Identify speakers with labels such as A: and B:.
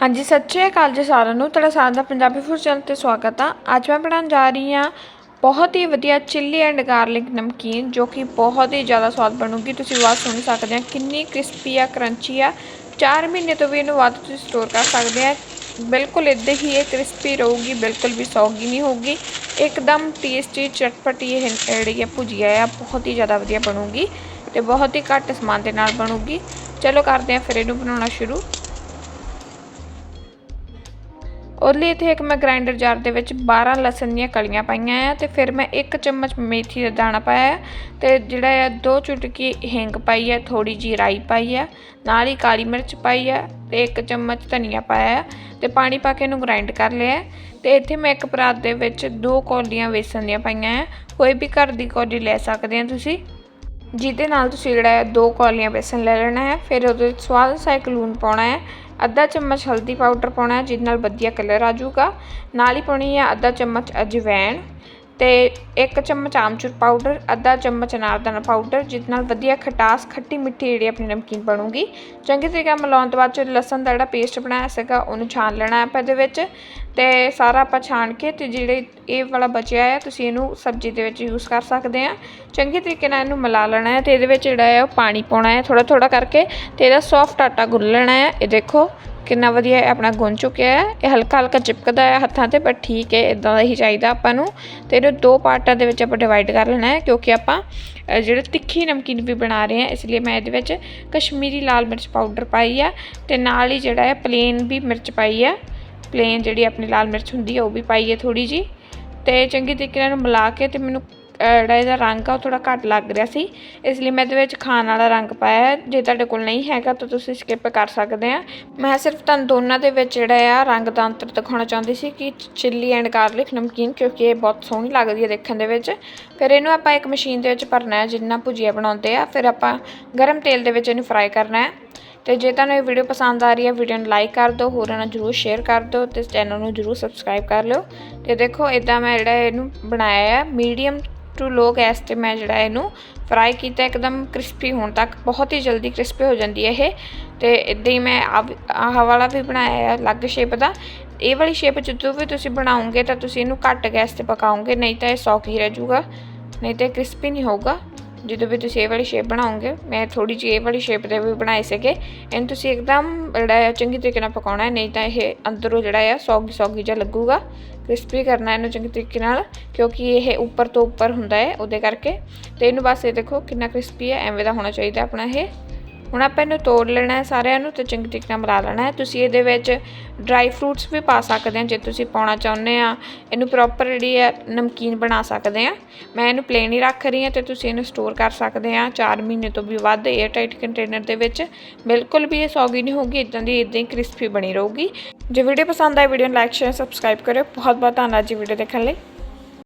A: ਹਾਂਜੀ, ਸਤਿ ਸ਼੍ਰੀ ਅਕਾਲ ਜੀ ਸਾਰਿਆਂ ਨੂੰ। ਤੁਹਾਡਾ ਸਾਰਿਆਂ ਦਾ ਪੰਜਾਬੀ ਫੂਡ ਚੈਨਲ ਤੇ ਸਵਾਗਤ ਆ। ਅੱਜ ਮੈਂ ਬਣਾਉਣ ਜਾ ਰਹੀ ਹਾਂ ਬਹੁਤ ਹੀ ਵਧੀਆ ਚਿੱਲੀ ਐਂਡ ਗਾਰਲਿਕ ਨਮਕੀਨ, ਜੋ ਕਿ ਬਹੁਤ ਹੀ ਜ਼ਿਆਦਾ ਸਵਾਦ ਬਣੂਗੀ। ਤੁਸੀਂ ਆਵਾਜ਼ ਸੁਣ ਸਕਦੇ ਆ, ਕਿੰਨੀ ਕ੍ਰਿਸਪੀ ਆ, ਕਰੰਚੀ ਆ। 4 ਮਹੀਨੇ ਤੋਂ ਵੀ ਇਹਨੂੰ ਵੱਧ ਤੁਸੀਂ ਸਟੋਰ ਕਰ ਸਕਦੇ ਆ। ਬਿਲਕੁਲ ਇੱਦਾਂ ਹੀ ਇਹ ਕ੍ਰਿਸਪੀ ਰਹੂਗੀ, ਬਿਲਕੁਲ ਵੀ ਸੌਗੀ ਨਹੀਂ ਹੋਊਗੀ। ਇੱਕਦਮ ਟੇਸਟੀ ਚਟਪਟੀ ਇਹ ਜਿਹੜੀ ਆ ਭੁਜੀਆ ਆ, ਬਹੁਤ ਹੀ ਜ਼ਿਆਦਾ ਵਧੀਆ ਬਣੂਗੀ ਤੇ ਬਹੁਤ ਹੀ ਘੱਟ ਸਮਾਨ ਦੇ ਨਾਲ ਬਣੂਗੀ। ਚਲੋ ਕਰਦੇ ਆ, ਫਿਰ ਇਹਨੂੰ ਬਣਾਉਣਾ ਸ਼ੁਰੂ। ਉਹਦੇ ਲਈ ਇੱਥੇ ਇੱਕ ਮੈਂ ਗ੍ਰਾਈਂਡਰ ਜਾਰ ਦੇ ਵਿੱਚ 12 ਲਸਣ ਦੀਆਂ ਕਲੀਆਂ ਪਾਈਆਂ ਆ ਤੇ ਫਿਰ ਮੈਂ ਇੱਕ ਚਮਚ ਮੇਥੀ ਦਾ ਦਾਣਾ ਪਾਇਆ ਹੈ ਤੇ ਜਿਹੜਾ ਆ ਦੋ ਚੁਟਕੀ ਹਿੰਗ ਪਾਈ ਹੈ ਥੋੜੀ ਜੀ ਰਾਈ ਪਾਈ ਹੈ ਨਾਲ ਹੀ ਕਾਲੀ ਮਿਰਚ ਪਾਈ ਹੈ ਤੇ ਇੱਕ ਚਮਚ ਧਨੀਆ ਪਾਇਆ ਹੈ ਤੇ ਪਾਣੀ ਪਾ ਕੇ ਇਹਨੂੰ ਗ੍ਰਾਈਂਡ ਕਰ ਲਿਆ ਤੇ ਇੱਥੇ ਮੈਂ ਇੱਕ ਪਰਾਤ ਦੇ ਵਿੱਚ ਦੋ ਕੌਲੀਆਂ ਵੇਸਣ ਦੀਆਂ ਪਾਈਆਂ ਆ, ਕੋਈ ਵੀ ਘਰ ਦੀ ਕੌਲੀ ਲੈ ਸਕਦੇ ਆ ਤੁਸੀਂ। ਜਿਹਦੇ ਨਾਲ ਤੁਸੀਂ ਜਿਹੜਾ ਹੈ ਦੋ ਕੌਲੀਆਂ ਬੇਸਨ ਲੈ ਲੈਣਾ ਹੈ, ਫਿਰ ਉਹਦੇ ਵਿੱਚ ਸਵਾਦ ਅਨੁਸਾਰ ਇੱਕ ਲੂਣ ਪਾਉਣਾ ਹੈ, ਅੱਧਾ ਚਮਚ ਹਲਦੀ ਪਾਊਡਰ ਪਾਉਣਾ ਹੈ, ਜਿਹਦੇ ਨਾਲ ਵਧੀਆ ਕਲਰ ਆ ਜਾਊਗਾ। ਨਾਲ ਹੀ ਪਾਉਣੀ ਹੈ ਅੱਧਾ ਚਮਚ ਅਜਵਾਇਣ ਤੇ ਇੱਕ ਚਮਚ ਆਮਚੂਰ ਪਾਊਡਰ ਅੱਧਾ ਚਮਚ ਅਨਾਰਦਾਨਾ ਪਾਊਡਰ ਜਿਹਦੇ ਨਾਲ ਵਧੀਆ ਖਟਾਸ, ਖੱਟੀ ਮਿੱਠੀ ਜਿਹੜੀ ਆਪਣੀ ਨਮਕੀਨ ਬਣੂਗੀ। ਚੰਗੀ ਤਰੀਕੇ ਨਾਲ ਮਿਲਾਉਣ ਤੋਂ ਬਾਅਦ ਚ ਲਸਣ ਦਾ ਜਿਹੜਾ ਪੇਸਟ ਬਣਾਇਆ ਸੀਗਾ, ਉਹਨੂੰ ਛਾਣ ਲੈਣਾ ਆਪਾਂ ਇਹਦੇ ਵਿੱਚ। ਤੇ ਸਾਰਾ ਆਪਾਂ ਛਾਣ ਕੇ ਤੇ ਜਿਹੜੇ ਇਹ ਵਾਲਾ ਬਚਿਆ ਹੈ, ਤੁਸੀਂ ਇਹਨੂੰ ਸਬਜ਼ੀ ਦੇ ਵਿੱਚ ਯੂਜ਼ ਕਰ ਸਕਦੇ ਆ ਚੰਗੀ ਤਰੀਕੇ ਨਾਲ ਇਹਨੂੰ ਮਿਲਾ ਲੈਣਾ ਹੈ ਤੇ ਇਹਦੇ ਵਿੱਚ ਜਿਹੜਾ ਹੈ ਉਹ ਪਾਣੀ ਪਾਉਣਾ ਹੈ ਥੋੜਾ ਥੋੜਾ ਕਰਕੇ ਤੇ ਇਹਦਾ ਸੌਫਟ ਆਟਾ ਗੁੰਨ ਲੈਣਾ ਹੈ। ਇਹ ਦੇਖੋ ਕਿੰਨਾ ਵਧੀਆ ਆਪਣਾ ਗੁੰਨ ਚੁੱਕਿਆ ਹੈ। ਇਹ ਹਲਕਾ ਹਲਕਾ ਚਿਪਕਦਾ ਹੈ ਹੱਥਾਂ ਤੇ ਪਰ ਠੀਕ ਹੈ ਇਦਾਂ ਦਾ ਹੀ ਚਾਹੀਦਾ ਆਪਾਂ ਨੂੰ। ਤੇ ਇਹਨੂੰ ਦੋ ਪਾਰਟਾਂ ਦੇ ਵਿੱਚ ਆਪਾਂ ਡਿਵਾਈਡ ਕਰ ਲੈਣਾ ਹੈ, ਕਿਉਂਕਿ ਆਪਾਂ ਜਿਹੜੇ ਤਿੱਖੀ ਨਮਕੀਨ ਵੀ ਬਣਾ ਰਹੇ ਹਾਂ, ਇਸ ਲਈ ਮੈਂ ਇਹਦੇ ਵਿੱਚ ਕਸ਼ਮੀਰੀ ਲਾਲ ਮਿਰਚ ਪਾਊਡਰ ਪਾਈ ਆ ਤੇ ਨਾਲ ਹੀ ਜਿਹੜਾ ਹੈ ਪਲੇਨ ਵੀ ਮਿਰਚ ਪਾਈ ਆ। ਪਲੇਨ ਜਿਹੜੀ ਆਪਣੀ ਲਾਲ ਮਿਰਚ ਹੁੰਦੀ ਹੈ ਉਹ ਵੀ ਪਾਈ ਹੈ ਥੋੜੀ ਜੀ ਤੇ ਚੰਗੀ ਤਰੀਕੇ ਨਾਲ ਮਿਲਾ ਕੇ ਤੇ ਮੈਨੂੰ ਜਿਹੜਾ ਇਹਦਾ ਰੰਗ ਆ ਉਹ ਥੋੜਾ ਘੱਟ ਲੱਗ ਰਿਹਾ ਸੀ, ਇਸ ਲਈ ਮੈਂ ਇਹਦੇ ਵਿੱਚ ਖਾਣ ਵਾਲਾ ਰੰਗ ਪਾਇਆ ਜੇ ਤੁਹਾਡੇ ਕੋਲ ਨਹੀਂ ਹੈਗਾ ਤਾਂ ਤੁਸੀਂ ਸਕਿਪ ਕਰ ਸਕਦੇ ਆ। ਮੈਂ ਸਿਰਫ ਤੁਹਾਨੂੰ ਦੋਨਾਂ ਦੇ ਵਿੱਚ ਜਿਹੜਾ ਆ ਰੰਗ ਦਾ ਅੰਤਰ ਦਿਖਾਉਣਾ ਚਾਹੁੰਦੀ ਸੀ ਕਿ ਚਿੱਲੀ ਐਂਡ ਗਾਰਲਿਕ ਨਮਕੀਨ, ਕਿਉਂਕਿ ਇਹ ਬਹੁਤ ਸੋਹਣੀ ਲੱਗਦੀ ਹੈ ਦੇਖਣ ਦੇ ਵਿੱਚ। ਫਿਰ ਇਹਨੂੰ ਆਪਾਂ ਇੱਕ ਮਸ਼ੀਨ ਦੇ ਵਿੱਚ ਭਰਨਾ ਹੈ, ਜਿੰਨਾ ਭੁਜੀਆ ਬਣਾਉਂਦੇ ਆ, ਫਿਰ ਆਪਾਂ ਗਰਮ ਤੇਲ ਦੇ ਵਿੱਚ ਇਹਨੂੰ ਫਰਾਈ ਕਰਨਾ ਹੈ। ਤੇ ਜੇ ਤੁਹਾਨੂੰ ਇਹ ਵੀਡੀਓ ਪਸੰਦ ਆ ਰਹੀ ਹੈ ਵੀਡੀਓ ਨੂੰ ਲਾਈਕ ਕਰ ਦਿਓ, ਹੋਰਾਂ ਨਾਲ ਜਰੂਰ ਸ਼ੇਅਰ ਕਰ ਦਿਓ ਤੇ ਚੈਨਲ ਨੂੰ ਜਰੂਰ ਸਬਸਕ੍ਰਾਈਬ ਕਰ ਲਿਓ। ਤੇ ਦੇਖੋ ਇਦਾਂ ਮੈਂ ਜਿਹੜਾ ਇਹਨੂੰ ਬਣਾਇਆ ਹੈ ਮੀਡੀਅਮ ਟੂ ਲੋ ਗੈਸ ਤੇ ਮੈਂ ਜਿਹੜਾ ਇਹਨੂੰ ਫਰਾਈ ਕੀਤਾ, ਇੱਕਦਮ ਕ੍ਰਿਸਪੀ ਹੋਣ ਤੱਕ, ਬਹੁਤ ਹੀ ਜਲਦੀ ਕ੍ਰਿਸਪੀ ਹੋ ਜਾਂਦੀ ਹੈ ਇਹ। ਤੇ ਇਦਾਂ ਹੀ ਮੈਂ ਆਹ ਵਾਲਾ ਵੀ ਬਣਾਇਆ ਹੈ, ਅਲੱਗ ਸ਼ੇਪ ਦਾ। ਇਹ ਵਾਲੀ ਸ਼ੇਪ ਜਦੋਂ ਵੀ ਤੁਸੀਂ ਬਣਾਉਂਗੇ ਤਾਂ ਤੁਸੀਂ ਇਹਨੂੰ ਘੱਟ ਗੈਸ ਤੇ ਪਕਾਓਗੇ, ਨਹੀਂ ਤਾਂ ਇਹ ਸੌਗੀ ਰਹਿ ਜਾਊਗਾ, ਨਹੀਂ ਤਾਂ ਕ੍ਰਿਸਪੀ ਨਹੀਂ ਹੋਊਗਾ। ਜਦੋਂ ਵੀ ਤੁਸੀਂ ਇਹ ਵਾਲੀ ਸ਼ੇਪ ਬਣਾਓਗੇ, ਮੈਂ ਥੋੜੀ ਜਿਹੀ ਇਹ ਵਾਲੀ ਸ਼ੇਪ ਦੇ ਵੀ ਬਣਾਏ ਸੀਗੇ। ਇਹਨੂੰ ਤੁਸੀਂ ਇੱਕਦਮ ਜਿਹੜਾ ਚੰਗੀ ਤਰੀਕੇ ਨਾਲ ਪਕਾਉਣਾ ਹੈ, ਨਹੀਂ ਤਾਂ ਇਹ ਅੰਦਰੋਂ ਜਿਹੜਾ ਆ ਸੌਗੀ ਸੌਗੀ ਜਿਹਾ ਲੱਗੂਗਾ। ਕ੍ਰਿਸਪੀ ਕਰਨਾ ਇਹਨੂੰ ਚੰਗੇ ਤਰੀਕੇ ਨਾਲ, ਕਿਉਂਕਿ ਇਹ ਉੱਪਰ ਤੋਂ ਉੱਪਰ ਹੁੰਦਾ ਹੈ, ਉਹਦੇ ਕਰਕੇ। ਤੇ ਇਹਨੂੰ ਬਸ ਇਹ ਦੇਖੋ ਕਿੰਨਾ ਕ੍ਰਿਸਪੀ ਹੈ, ਐਵੇਂ ਦਾ ਹੋਣਾ ਚਾਹੀਦਾ ਆਪਣਾ ਇਹ। ਹੁਣ ਆਪਾਂ ਇਹਨੂੰ ਤੋੜ ਲੈਣਾ ਹੈ, ਸਾਰਿਆਂ ਨੂੰ ਤੇ ਚੰਗੀ ਤਰੀਕੇ ਨਾਲ ਮਿਲਾ ਲੈਣਾ ਹੈ। ਤੁਸੀਂ ਇਹਦੇ ਵਿੱਚ ਡਰਾਈ ਫਰੂਟਸ ਵੀ ਪਾ ਸਕਦੇ ਆ ਜੇ ਤੁਸੀਂ ਪਾਉਣਾ ਚਾਹੁੰਦੇ ਆ। ਇਹਨੂੰ ਪ੍ਰੋਪਰ ਜਿਹੜੀ ਹੈ, ਨਮਕੀਨ ਬਣਾ ਸਕਦੇ ਆ ਮੈਂ ਇਹਨੂੰ ਪਲੇਨ ਹੀ ਰੱਖ ਰਹੀ ਹਾਂ ਤੇ ਤੁਸੀਂ ਇਹਨੂੰ ਸਟੋਰ ਕਰ ਸਕਦੇ ਆ 4 ਮਹੀਨੇ ਤੋਂ ਵੀ ਵੱਧ 에ਅਰ ਟਾਈਟ ਕੰਟੇਨਰ ਦੇ ਵਿੱਚ ਬਿਲਕੁਲ ਵੀ ਇਹ ਸੌਗੀ ਨਹੀਂ ਹੋਊਗੀ ਇਦਾਂ ਦੀ ਇਦਾਂ ਹੀ ਕ੍ਰਿਸਪੀ ਬਣੀ ਰਹੂਗੀ। ਜੇ ਵੀਡੀਓ ਪਸੰਦ ਆਏ ਵੀਡੀਓ ਨੂੰ ਲਾਈਕ ਸ਼ੇਅਰ ਸਬਸਕ੍ਰਾਈਬ ਕਰਿਓ। ਬਹੁਤ ਬਹੁਤ ਧੰਨਵਾਦ ਜੀ ਵੀਡੀਓ ਦੇਖਣ ਲਈ।